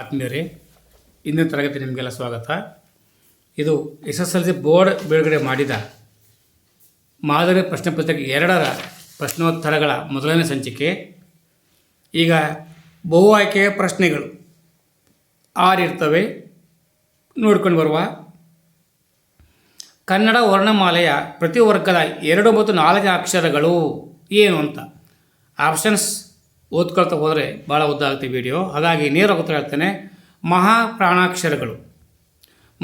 ಆತ್ಮೀಯರೇ, ಇಂದಿನ ತರಗತಿ ನಿಮಗೆಲ್ಲ ಸ್ವಾಗತ. ಇದು S S L C board ಬಿಡುಗಡೆ ಮಾಡಿದ ಮಾದರಿ ಪ್ರಶ್ನೆ ಪತ್ರಿಕೆ ಎರಡರ ಪ್ರಶ್ನೋತ್ತರಗಳ ಮೊದಲನೇ ಸಂಚಿಕೆ. ಈಗ ಬಹು ಆಯ್ಕೆಯ ಪ್ರಶ್ನೆಗಳು ಆರು ಇರ್ತವೆ. ನೋಡ್ಕೊಂಡು ಬರುವ. ಕನ್ನಡ ವರ್ಣಮಾಲೆಯ ಪ್ರತಿ ವರ್ಗದ ಎರಡು ಮತ್ತು ನಾಲ್ಕು ಅಕ್ಷರಗಳು ಏನು ಅಂತ? ಆಪ್ಷನ್ಸ್ ಓದ್ಕೊಳ್ತಾ ಹೋದರೆ ಭಾಳ ಉದ್ದ ಆಗುತ್ತೆ ವಿಡಿಯೋ ಹಾಗಾಗಿ ನೇರ ಉತ್ತರ ಹೇಳ್ತೇನೆ. ಮಹಾ ಪ್ರಾಣಾಕ್ಷರಗಳು.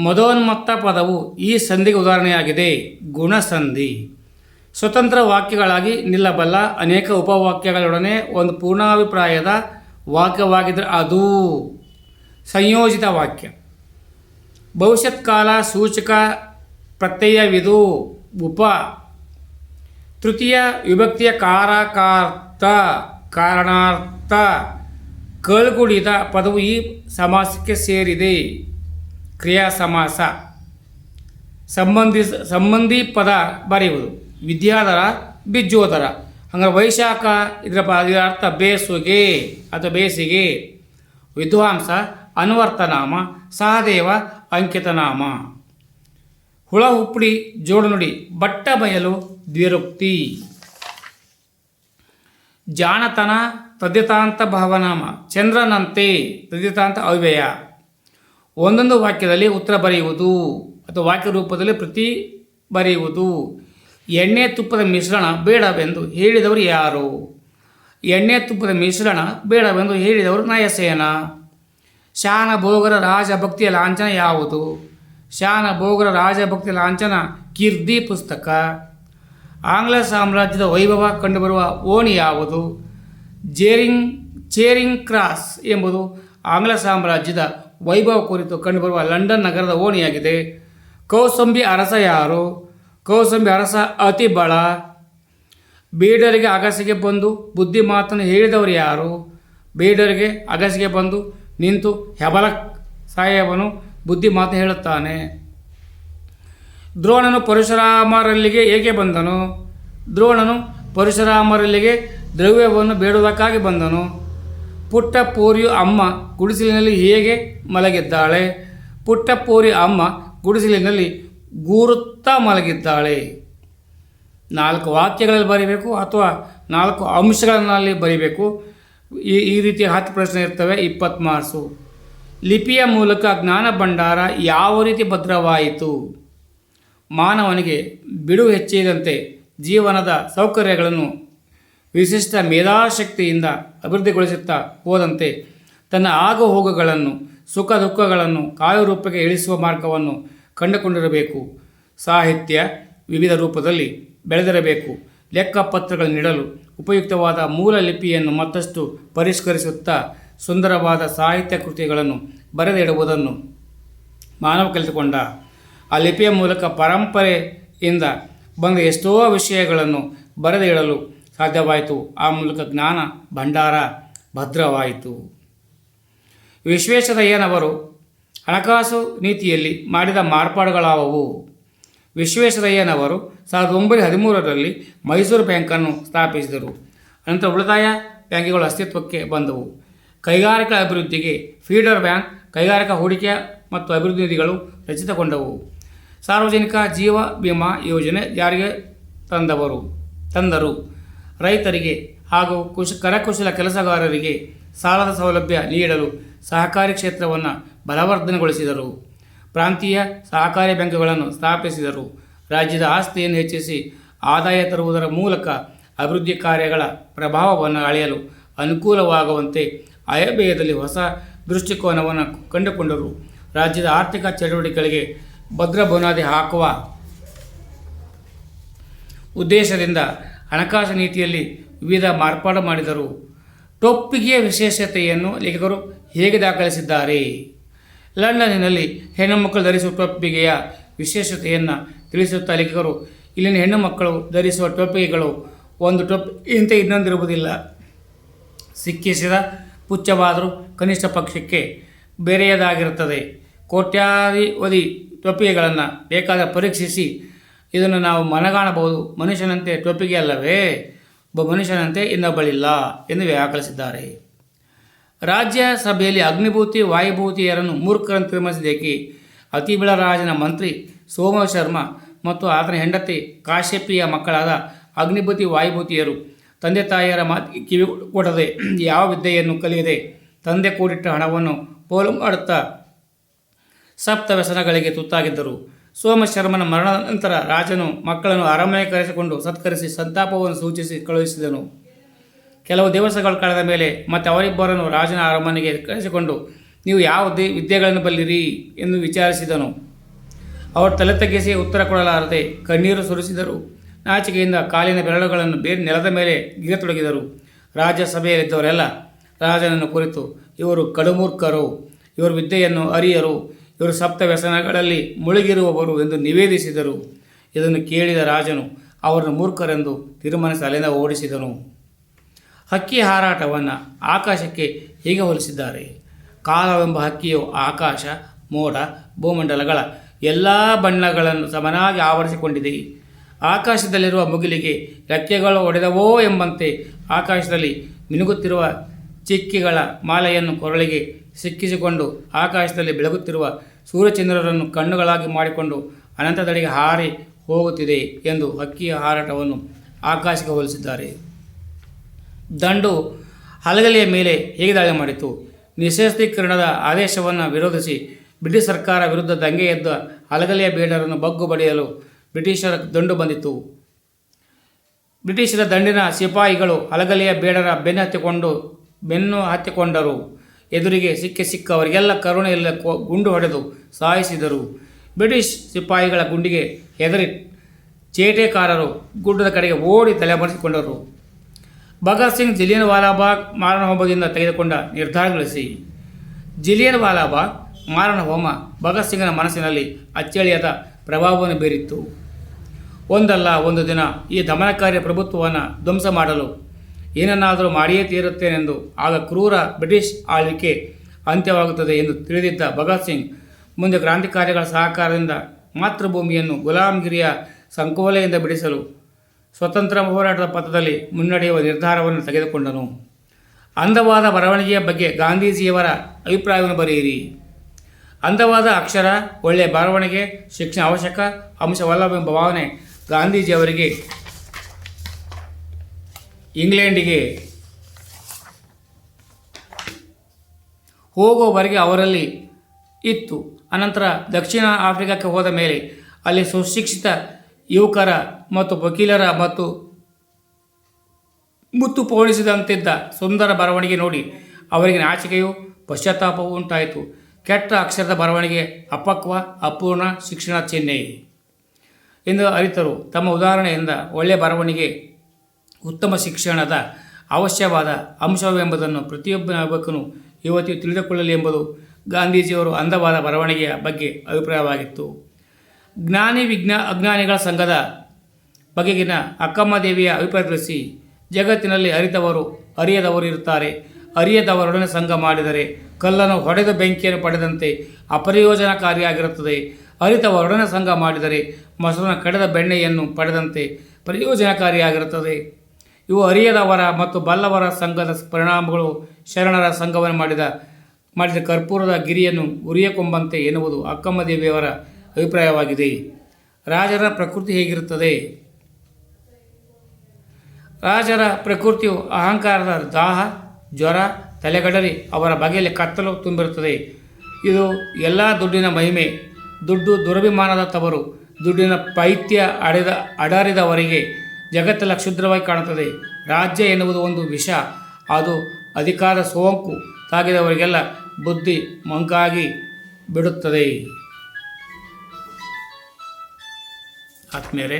ಮದೋನ್ಮತ್ತ ಪದವು ಈ ಸಂಧಿಗೆ ಉದಾಹರಣೆಯಾಗಿದೆ. ಗುಣಸಂಧಿ. ಸ್ವತಂತ್ರ ವಾಕ್ಯಗಳಾಗಿ ನಿಲ್ಲಬಲ್ಲ ಅನೇಕ ಉಪವಾಕ್ಯಗಳೊಡನೆ ಒಂದು ಪೂರ್ಣಾಭಿಪ್ರಾಯದ ವಾಕ್ಯವಾಗಿದ್ದರೆ ಅದು ಸಂಯೋಜಿತ ವಾಕ್ಯ. ಭವಿಷ್ಯತ್ ಕಾಲ ಸೂಚಕ ಪ್ರತ್ಯಯವಿದು ಉಪ. ತೃತೀಯ ವಿಭಕ್ತಿಯ ಕಾರಕಾರ್ಥ. ಕಾರಣಾರ್ಥ ಕಳ್ಗುಡಿದ ಪದವು ಈ ಸಮಾಸಕ್ಕೆ ಸೇರಿದೆ. ಕ್ರಿಯಾ ಸಮಾಸ. ಸಂಬಂಧಿಸ, ಸಂಬಂಧಿ ಪದ ಬರೆಯುವುದು. ವಿದ್ಯಾಧರ ಬಿಜ್ಜೋದರ ಹಂಗಾರೆ ವೈಶಾಖ ಇದರ ಪ, ಇದರ ಅರ್ಥ ಬೇಸುಗೆ ಅಥವಾ ಬೇಸಿಗೆ. ವಿದ್ವಾಂಸ, ಅನ್ವರ್ತನಾಮ, ಸಹದೇವ, ಅಂಕಿತನಾಮ. ಹುಳ, ಹುಪ್ಪಡಿ, ಜೋಡನುಡಿ ಬಟ್ಟ ಬಯಲು ದ್ವಿರುಕ್ತಿ. ಜಾಣತನ ತದ್ಯತಾಂತ ಭಾವನಾಮ, ಚಂದ್ರನಂತೆ ತದ್ಯತಾಂತ ಅವ್ಯಯ. ಒಂದೊಂದು ವಾಕ್ಯದಲ್ಲಿ ಉತ್ತರ ಬರೆಯುವುದು ಅಥವಾ ವಾಕ್ಯ ರೂಪದಲ್ಲಿ ಪ್ರತಿ ಬರೆಯುವುದು. ಎಣ್ಣೆ ತುಪ್ಪದ ಮಿಶ್ರಣ ಬೇಡವೆಂದು ಹೇಳಿದವರು ಯಾರು? ಎಣ್ಣೆ ತುಪ್ಪದ ಮಿಶ್ರಣ ಬೇಡವೆಂದು ಹೇಳಿದವರು ನಯಸೇನ. ಶಾನ ಭೋಗರ ರಾಜಭಕ್ತಿಯ ಲಾಂಛನ ಯಾವುದು? ಶಾನ ಭೋಗರ ರಾಜಭಕ್ತಿಯ ಲಾಂಛನ ಕೀರ್ತಿ ಪುಸ್ತಕ. ಆಂಗ್ಲ ಸಾಮ್ರಾಜ್ಯದ ವೈಭವ ಕಂಡುಬರುವ ಓಣಿ ಯಾವುದು? ಜೇರಿಂಗ್ ಚೇರಿಂಗ್ ಕ್ರಾಸ್ ಎಂಬುದು ಆಂಗ್ಲ ಸಾಮ್ರಾಜ್ಯದ ವೈಭವ ಕುರಿತು ಕಂಡುಬರುವ ಲಂಡನ್ ನಗರದ ಓಣಿಯಾಗಿದೆ. ಕೌಸಂಬಿ ಅರಸ ಯಾರು? ಕೌಸಂಬಿ ಅರಸ ಅತಿ ಬಳ ಬೀಡರಿಗೆ ಅಗಸಿಗೆ ಬಂದು ಬುದ್ಧಿ ಮಾತನ್ನು ಹೇಳಿದವರು ಯಾರು? ಬೀಡರಿಗೆ ಅಗಸಿಗೆ ಬಂದು ನಿಂತು ಹೆಬಲಕ್ ಸಾಹೇಬನು ಬುದ್ಧಿ ಮಾತು ಹೇಳುತ್ತಾನೆ. ದ್ರೋಣನು ಪರಶುರಾಮರಲ್ಲಿಗೆ ಏಕೆ ಬಂದನು? ದ್ರೋಣನು ಪರಶುರಾಮರಲ್ಲಿಗೆ ದ್ರವ್ಯವನ್ನು ಬೇಡುವುದಕ್ಕಾಗಿ ಬಂದನು. ಪುಟ್ಟ ಪೋರಿಯು ಅಮ್ಮ ಗುಡಿಸಲಿನಲ್ಲಿ ಹೇಗೆ ಮಲಗಿದ್ದಾಳೆ? ಪುಟ್ಟ ಪೋರಿ ಅಮ್ಮ ಗುಡಿಸಲಿನಲ್ಲಿ ಗೂರುತ್ತಾ ಮಲಗಿದ್ದಾಳೆ. ನಾಲ್ಕು ವಾಕ್ಯಗಳಲ್ಲಿ ಬರೀಬೇಕು ಅಥವಾ ನಾಲ್ಕು ಅಂಶಗಳಲ್ಲಿ ಬರೀಬೇಕು? ಈ ಈ ರೀತಿಯ ಹತ್ತು ಪ್ರಶ್ನೆ ಇರ್ತವೆ, ಇಪ್ಪತ್ತು ಮಾರ್ಕ್ಸು. ಲಿಪಿಯ ಮೂಲಕ ಜ್ಞಾನ ಭಂಡಾರ ಯಾವ ರೀತಿ ಭದ್ರವಾಯಿತು? ಮಾನವನಿಗೆ ಬಿಡು ಹೆಚ್ಚಿದಂತೆ ಜೀವನದ ಸೌಕರ್ಯಗಳನ್ನು ವಿಶಿಷ್ಟ ಮೇಧಾಶಕ್ತಿಯಿಂದ ಅಭಿವೃದ್ಧಿಗೊಳಿಸುತ್ತಾ ಹೋದಂತೆ ತನ್ನ ಆಗು ಹೋಗುಗಳನ್ನು ಸುಖ ದುಃಖಗಳನ್ನು ಕಾಯರೂಪಕ್ಕೆ ಇಳಿಸುವ ಮಾರ್ಗವನ್ನು ಕಂಡುಕೊಂಡಿರಬೇಕು. ಸಾಹಿತ್ಯ ವಿವಿಧ ರೂಪದಲ್ಲಿ ಬೆಳೆದಿರಬೇಕು. ಲೆಕ್ಕಪತ್ರಗಳು ನೀಡಲು ಉಪಯುಕ್ತವಾದ ಮೂಲ ಲಿಪಿಯನ್ನು ಮತ್ತಷ್ಟು ಪರಿಷ್ಕರಿಸುತ್ತಾ ಸುಂದರವಾದ ಸಾಹಿತ್ಯ ಕೃತಿಗಳನ್ನು ಬರೆದಿಡುವುದನ್ನು ಮಾನವ ಕಲಿತುಕೊಂಡ ಆ ಲಿಪಿಯ ಮೂಲಕ ಪರಂಪರೆಯಿಂದ ಬಂದ ಎಷ್ಟೋ ವಿಷಯಗಳನ್ನು ಬರೆದು ಹೇಳಲು ಸಾಧ್ಯವಾಯಿತು. ಆ ಮೂಲಕ ಜ್ಞಾನ ಭಂಡಾರ ಭದ್ರವಾಯಿತು. ವಿಶ್ವೇಶ್ವರಯ್ಯನವರು ಹಣಕಾಸು ನೀತಿಯಲ್ಲಿ ಮಾಡಿದ ಮಾರ್ಪಾಡುಗಳಾವವು? ವಿಶ್ವೇಶ್ವರಯ್ಯನವರು ಸಾವಿರದ ಒಂಬೈನೂರ ಹದಿಮೂರರಲ್ಲಿ ಮೈಸೂರು ಬ್ಯಾಂಕನ್ನು ಸ್ಥಾಪಿಸಿದರು? ಅನಂತರ ಉಳಿತಾಯ ಬ್ಯಾಂಕುಗಳು ಅಸ್ತಿತ್ವಕ್ಕೆ ಬಂದವು. ಕೈಗಾರಿಕಾ ಅಭಿವೃದ್ಧಿಗೆ ಫೀಡರ್ ಬ್ಯಾಂಕ್, ಕೈಗಾರಿಕಾ ಹೂಡಿಕೆ ಮತ್ತು ಅಭಿವೃದ್ಧಿ ನಿಧಿಗಳು ರಚಿತಗೊಂಡವು. ಸಾರ್ವಜನಿಕ ಜೀವ ವಿಮಾ ಯೋಜನೆ ಜಾರಿಗೆ ತಂದವರು, ತಂದರು. ರೈತರಿಗೆ ಹಾಗೂ ಕುಶ ಕರಕುಶಲ ಕೆಲಸಗಾರರಿಗೆ ಸಾಲದ ಸೌಲಭ್ಯ ನೀಡಲು ಸಹಕಾರಿ ಕ್ಷೇತ್ರವನ್ನು ಬಲವರ್ಧನೆಗೊಳಿಸಿದರು. ಪ್ರಾಂತೀಯ ಸಹಕಾರಿ ಬ್ಯಾಂಕುಗಳನ್ನು ಸ್ಥಾಪಿಸಿದರು. ರಾಜ್ಯದ ಆಸ್ತಿಯನ್ನು ಹೆಚ್ಚಿಸಿ ಆದಾಯ ತರುವುದರ ಮೂಲಕ ಅಭಿವೃದ್ಧಿ ಕಾರ್ಯಗಳ ಪ್ರಭಾವವನ್ನು ಅಳೆಯಲು ಅನುಕೂಲವಾಗುವಂತೆ ಆಯವ್ಯಯದಲ್ಲಿ ಹೊಸ ದೃಷ್ಟಿಕೋನವನ್ನು ಕಂಡುಕೊಂಡರು. ರಾಜ್ಯದ ಆರ್ಥಿಕ ಚಟುವಟಿಕೆಗಳಿಗೆ ಭದ್ರ ಬುನಾದಿ ಹಾಕುವ ಉದ್ದೇಶದಿಂದ ಹಣಕಾಸು ನೀತಿಯಲ್ಲಿ ವಿವಿಧ ಮಾರ್ಪಾಡು ಮಾಡಿದರು. ಟೊಪ್ಪಿಗೆಯ ವಿಶೇಷತೆಯನ್ನು ಲೇಖಕರು ಹೇಗೆ ದಾಖಲಿಸಿದ್ದಾರೆ? ಲಂಡನ್ನಿನಲ್ಲಿ ಹೆಣ್ಣು ಮಕ್ಕಳು ಧರಿಸುವ ಟೊಪ್ಪಿಗೆಯ ವಿಶೇಷತೆಯನ್ನು ತಿಳಿಸುತ್ತಾ ಲೇಖಕರು, ಇಲ್ಲಿನ ಹೆಣ್ಣು ಮಕ್ಕಳು ಧರಿಸುವ ಟೊಪ್ಪಿಗೆಗಳು ಒಂದು ಟೊಪ್ಪಿಗಿಂತ ಇನ್ನೊಂದಿರುವುದಿಲ್ಲ. ಸಿಕ್ಕಿಸಿದ ಪುಚ್ಚವಾದರೂ ಕನಿಷ್ಠ ಪಕ್ಷಕ್ಕೆ ಬೇರೆಯದಾಗಿರುತ್ತದೆ. ಕೋಟ್ಯಾಧಿಪತಿ ಟೊಪ್ಪಿಗೆಗಳನ್ನು ಬೇಕಾದ ಪರೀಕ್ಷಿಸಿ ಇದನ್ನು ನಾವು ಮನಗಾಣಬಹುದು. ಮನುಷ್ಯನಂತೆ ಟೊಪ್ಪಿಗೆ ಅಲ್ಲವೇ? ಒಬ್ಬ ಮನುಷ್ಯನಂತೆ ಇನ್ನೊಬ್ಬಳಿಲ್ಲ ಎಂದು ವ್ಯಾಕರಿಸಿದ್ದಾರೆ ರಾಜ್ಯಸಭೆಯಲ್ಲಿ ಅಗ್ನಿಭೂತಿ, ವಾಯುಭೂತಿಯರನ್ನು ಮೂರ್ಖರನ್ನು ತೀರ್ಮಾನಿಸಿದ್ದೇಕೆ ಅತಿಬಿಳರಾಜನ ಮಂತ್ರಿ ಸೋಮ ಶರ್ಮ ಮತ್ತು ಆತನ ಹೆಂಡತಿ ಕಾಶ್ಯಪಿಯ ಮಕ್ಕಳಾದ ಅಗ್ನಿಭೂತಿ, ವಾಯುಭೂತಿಯರು ತಂದೆ ತಾಯಿಯರ ಮಾತು ಕಿವಿ ಕೊಡದೆ ಯಾವ ವಿದ್ಯೆಯನ್ನು ಕಲಿಯದೆ ತಂದೆ ಕೂಡಿಟ್ಟ ಹಣವನ್ನು ಪೋಲು ಮಾಡುತ್ತಾ ಸಪ್ತ ವ್ಯಸನಗಳಿಗೆ ತುತ್ತಾಗಿದ್ದರು. ಸೋಮಶರ್ಮನ ಮರಣದ ನಂತರ ರಾಜನು ಮಕ್ಕಳನ್ನು ಅರಮನೆ ಕರೆಸಿಕೊಂಡು ಸತ್ಕರಿಸಿ ಸಂತಾಪವನ್ನು ಸೂಚಿಸಿ ಕಳುಹಿಸಿದನು. ಕೆಲವು ದಿವಸಗಳು ಕಳೆದ ಮೇಲೆ ಮತ್ತೆ ಅವರಿಬ್ಬರನ್ನು ರಾಜನ ಅರಮನೆಗೆ ಕರೆಸಿಕೊಂಡು, ನೀವು ಯಾವ ದಿ, ವಿದ್ಯೆಗಳನ್ನು ಬಲ್ಲಿರಿ ಎಂದು ವಿಚಾರಿಸಿದನು. ಅವರು ತಲೆ ತಗ್ಗಿಸಿ ಉತ್ತರ ಕೊಡಲಾರದೆ ಕಣ್ಣೀರು ಸುರಿಸಿದರು. ನಾಚಿಕೆಯಿಂದ ಕಾಲಿನ ಬೆರಳುಗಳನ್ನು ಬೇರೆ ನೆಲದ ಮೇಲೆ ಗೀರತೊಡಗಿದರು. ರಾಜ್ಯಸಭೆಯಲ್ಲಿದ್ದವರೆಲ್ಲ ರಾಜನನ್ನು ಕುರಿತು, ಇವರು ಕಡುಮೂರ್ಖರು, ಇವರು ವಿದ್ಯೆಯನ್ನು ಅರಿಯರು ಇವರು ಸಪ್ತ ವ್ಯಸನಗಳಲ್ಲಿ ಮುಳುಗಿರುವವರು ಎಂದು ನಿವೇದಿಸಿದರು. ಇದನ್ನು ಕೇಳಿದ ರಾಜನು ಅವರನ್ನು ಮೂರ್ಖರೆಂದು ತೀರ್ಮಾನಿಸಿ ಅಲ್ಲಿಂದ ಓಡಿಸಿದನು. ಹಕ್ಕಿ ಹಾರಾಟವನ್ನು ಆಕಾಶಕ್ಕೆ ಹೀಗೆ ಹೋಲಿಸಿದ್ದಾರೆ? ಕಾಲವೆಂಬ ಹಕ್ಕಿಯು ಆಕಾಶ, ಮೋಡ, ಭೂಮಂಡಲಗಳ ಎಲ್ಲ ಬಣ್ಣಗಳನ್ನು ಸಮನಾಗಿ ಆವರಿಸಿಕೊಂಡಿದೆ. ಆಕಾಶದಲ್ಲಿರುವ ಮುಗಿಲಿಗೆ ರೆಕ್ಕೆಗಳು ಒಡೆದವೋ ಎಂಬಂತೆ ಆಕಾಶದಲ್ಲಿ ಮಿನುಗುತ್ತಿರುವ ಚಿಕ್ಕಿಗಳ ಮಾಲೆಯನ್ನು ಕೊರಳಿಗೆ ಸಿಕ್ಕಿಸಿಕೊಂಡು ಆಕಾಶದಲ್ಲಿ ಬೆಳಗುತ್ತಿರುವ ಸೂರ್ಯಚಂದ್ರರನ್ನು ಕಣ್ಣುಗಳಾಗಿ ಮಾಡಿಕೊಂಡು ಅನಂತದಡೆಗೆ ಹಾರಿ ಹೋಗುತ್ತಿದೆ ಎಂದು ಹಕ್ಕಿಯ ಹಾರಾಟವನ್ನು ಆಕಾಶಕ್ಕೆ ಹೋಲಿಸಿದ್ದಾರೆ. ದಂಡು ಹಲಗಲಿಯ ಮೇಲೆ ಹೇಗೆ ದಾಳಿ ಮಾಡಿತು ನಿಶಸ್ತ್ರೀಕರಣದ ಆದೇಶವನ್ನು ವಿರೋಧಿಸಿ ಬ್ರಿಟಿಷ್ ಸರ್ಕಾರ ವಿರುದ್ಧ ದಂಗೆ ಎದ್ದ ಹಲಗಲಿಯ ಬೇಡರನ್ನು ಬಗ್ಗು ಬಡಿಯಲು ಬ್ರಿಟಿಷರ ದಂಡು ಬಂದಿತು ಬ್ರಿಟಿಷರ ದಂಡಿನ ಸಿಪಾಯಿಗಳು ಹಲಗಲಿಯ ಬೇಡರ ಬೆನ್ನು ಹತ್ತಿಕೊಂಡು, ಬೆನ್ನು ಹತ್ತಿಕೊಂಡರು. ಎದುರಿಗೆ ಸಿಕ್ಕಿ ಸಿಕ್ಕವರಿಗೆಲ್ಲ ಕರುಣೆ ಕೊ- ಗುಂಡು ಹೊಡೆದು ಸಾಯಿಸಿದರು. ಬ್ರಿಟಿಷ್ ಸಿಪಾಯಿಗಳ ಗುಂಡಿಗೆ ಹೆದರಿ ಚೇಟೆಕಾರರು ಗುಡ್ಡದ ಕಡೆಗೆ ಓಡಿ ತಲೆಮರೆಸಿಕೊಂಡರು. ಭಗತ್ ಸಿಂಗ್ ಜಿಲಿಯನ್ ವಾಲಾಬಾಗ್ ಮಾರಣ ಹೋಮದಿಂದ ತೆಗೆದುಕೊಂಡ ನಿರ್ಧಾರಗೊಳಿಸಿ ಜಿಲಿಯನ್ ವಾಲಾಬಾಗ್ ಮಾರಣ ಹೋಮ ಭಗತ್ ಸಿಂಗನ ಮನಸ್ಸಿನಲ್ಲಿ ಅಚ್ಚಳಿಯದ ಪ್ರಭಾವವನ್ನು ಬೀರಿತ್ತು. ಒಂದಲ್ಲ ಒಂದು ದಿನ ಈ ದಮನಕಾರ್ಯ ಪ್ರಭುತ್ವವನ್ನು ಧ್ವಂಸ ಮಾಡಲು ಏನನ್ನಾದರೂ ಮಾಡಿಯೇ ತೀರುತ್ತೇನೆಂದು. ಆಗ ಕ್ರೂರ ಬ್ರಿಟಿಷ್ ಆಳ್ವಿಕೆ ಅಂತ್ಯವಾಗುತ್ತದೆ ಎಂದು ತಿಳಿದಿದ್ದ ಭಗತ್ ಸಿಂಗ್ ಮುಂದೆ ಕ್ರಾಂತಿಕಾರಿಗಳ ಸಹಕಾರದಿಂದ ಮಾತೃಭೂಮಿಯನ್ನು ಗುಲಾಮಗಿರಿಯ ಸಂಕೋಲೆಯಿಂದ ಬಿಡಿಸಲು ಸ್ವತಂತ್ರ ಹೋರಾಟದ ಪಥದಲ್ಲಿ ಮುನ್ನಡೆಯುವ ನಿರ್ಧಾರವನ್ನು ತೆಗೆದುಕೊಂಡನು. ಅಂದವಾದ ಬರವಣಿಗೆಯ ಬಗ್ಗೆ ಗಾಂಧೀಜಿಯವರ ಅಭಿಪ್ರಾಯವನ್ನು ಬರೆಯಿರಿ. ಅಂದವಾದ ಅಕ್ಷರ, ಒಳ್ಳೆಯ ಬರವಣಿಗೆ, ಶಿಕ್ಷಣ ಅವಶ್ಯಕ, ಅಂಶವಲ್ಲವೆಂಬ ಭಾವನೆ ಗಾಂಧೀಜಿಯವರಿಗೆ ಇಂಗ್ಲೆಂಡಿಗೆ ಹೋಗುವವರೆಗೆ ಅವರಲ್ಲಿ ಇತ್ತು. ಅನಂತರ ದಕ್ಷಿಣ ಆಫ್ರಿಕಾಕ್ಕೆ ಹೋದ ಮೇಲೆ ಅಲ್ಲಿ ಸುಶಿಕ್ಷಿತ ಯುವಕರ ಮತ್ತು ವಕೀಲರ ಮತ್ತು ಮುತ್ತು ಪೋಣಿಸಿದಂತಿದ್ದ ಸುಂದರ ಬರವಣಿಗೆ ನೋಡಿ ಅವರಿಗೆ ನಾಚಿಕೆಯು ಪಶ್ಚಾತ್ತಾಪವು ಉಂಟಾಯಿತು. ಕೆಟ್ಟ ಅಕ್ಷರದ ಬರವಣಿಗೆ ಅಪಕ್ವ, ಅಪೂರ್ಣ ಶಿಕ್ಷಣ ಚಿಹ್ನೆ. ಎಂದು ಅರಿತರು. ತಮ್ಮ ಉದಾಹರಣೆಯಿಂದ ಒಳ್ಳೆಯ ಬರವಣಿಗೆ ಉತ್ತಮ ಶಿಕ್ಷಣದ ಅವಶ್ಯವಾದ ಅಂಶವೆಂಬುದನ್ನು ಪ್ರತಿಯೊಬ್ಬ ಯುವಕನು ಯುವತಿಯು ತಿಳಿದುಕೊಳ್ಳಲಿ ಎಂಬುದು ಗಾಂಧೀಜಿಯವರು ಅಂದವಾದ ಬರವಣಿಗೆಯ ಬಗ್ಗೆ ಅಭಿಪ್ರಾಯವಾಗಿತ್ತು. ಜ್ಞಾನಿ ವಿಜ್ಞಾ ಅಜ್ಞಾನಿಗಳ ಸಂಘದ ಬಗೆಗಿನ ಅಕ್ಕಮ್ಮದೇವಿಯ ಅಭಿಪ್ರಾಯ ತಿಳಿಸಿ, ಜಗತ್ತಿನಲ್ಲಿ ಅರಿತವರು ಅರಿಯದವರು ಇರುತ್ತಾರೆ. ಅರಿಯದವರೊಡನೆ ಸಂಘ ಮಾಡಿದರೆ ಕಲ್ಲನ್ನು ಹೊಡೆದ ಬೆಂಕಿಯನ್ನು ಪಡೆದಂತೆ ಅಪ್ರಯೋಜನಕಾರಿಯಾಗಿರುತ್ತದೆ. ಅರಿತವರೊಡನೆ ಸಂಘ ಮಾಡಿದರೆ ಮೊಸರನ್ನು ಕಡೆದ ಬೆಣ್ಣೆಯನ್ನು ಪಡೆದಂತೆ ಪ್ರಯೋಜನಕಾರಿಯಾಗಿರುತ್ತದೆ. ಇವು ಅರಿಯದವರ ಮತ್ತು ಬಲ್ಲವರ ಸಂಘದ ಪರಿಣಾಮಗಳು ಶರಣರ ಸಂಘವನ್ನು ಮಾಡಿದ ಮಾಡಿದ ಕರ್ಪೂರದ ಗಿರಿಯನ್ನು ಉರಿಯಕೊಂಬಂತೆ ಎನ್ನುವುದು ಅಕ್ಕಮ್ಮದೇವಿಯವರ ಅಭಿಪ್ರಾಯವಾಗಿದೆ. ರಾಜರ ಪ್ರಕೃತಿ ಹೇಗಿರುತ್ತದೆ? ರಾಜರ ಪ್ರಕೃತಿಯು ಅಹಂಕಾರದ ದಾಹ, ಜ್ವರ ತಲೆಗಡರಿ ಅವರ ಬಗೆಯಲ್ಲಿ ಕತ್ತಲು ತುಂಬಿರುತ್ತದೆ. ಇದು ಎಲ್ಲ ದುಡ್ಡಿನ ಮಹಿಮೆ, ದುಡ್ಡು ದುರಭಿಮಾನದ ತವರು, ದುಡ್ಡಿನ ಪೈತ್ಯ ಅಡೆದ ಅಡರಿದವರಿಗೆ ಜಗತ್ತೆಲ್ಲ ಕ್ಷುದ್ರವಾಗಿ ಕಾಣುತ್ತದೆ. ರಾಜ್ಯ ಎನ್ನುವುದು ಒಂದು ವಿಷ. ಅದು ಅಧಿಕಾರ ಸೋಂಕು ತಾಗಿದವರಿಗೆಲ್ಲ ಬುದ್ಧಿ ಮಂಕಾಗಿ ಬಿಡುತ್ತದೆ. ಆತ್ಮೀಯರೇ,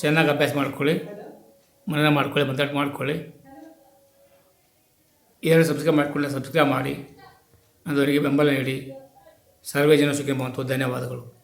ಚೆನ್ನಾಗಿ ಅಭ್ಯಾಸ ಮಾಡ್ಕೊಳ್ಳಿ, ಮನನ ಮಾಡ್ಕೊಳ್ಳಿ ಮದ್ದಾಟ ಮಾಡ್ಕೊಳ್ಳಿ. ಏನು ಸಬ್ಸ್ಕ್ರೈಬ್ ಮಾಡಿಕೊಳ್ಳಿ, ಸಬ್ಸ್ಕ್ರೈಬ್ ಮಾಡಿ. ಅದವರಿಗೆ ಬೆಂಬಲ ನೀಡಿ. ಸರ್ವೇ ಜನ ಸುಖಿ ಧನ್ಯವಾದಗಳು.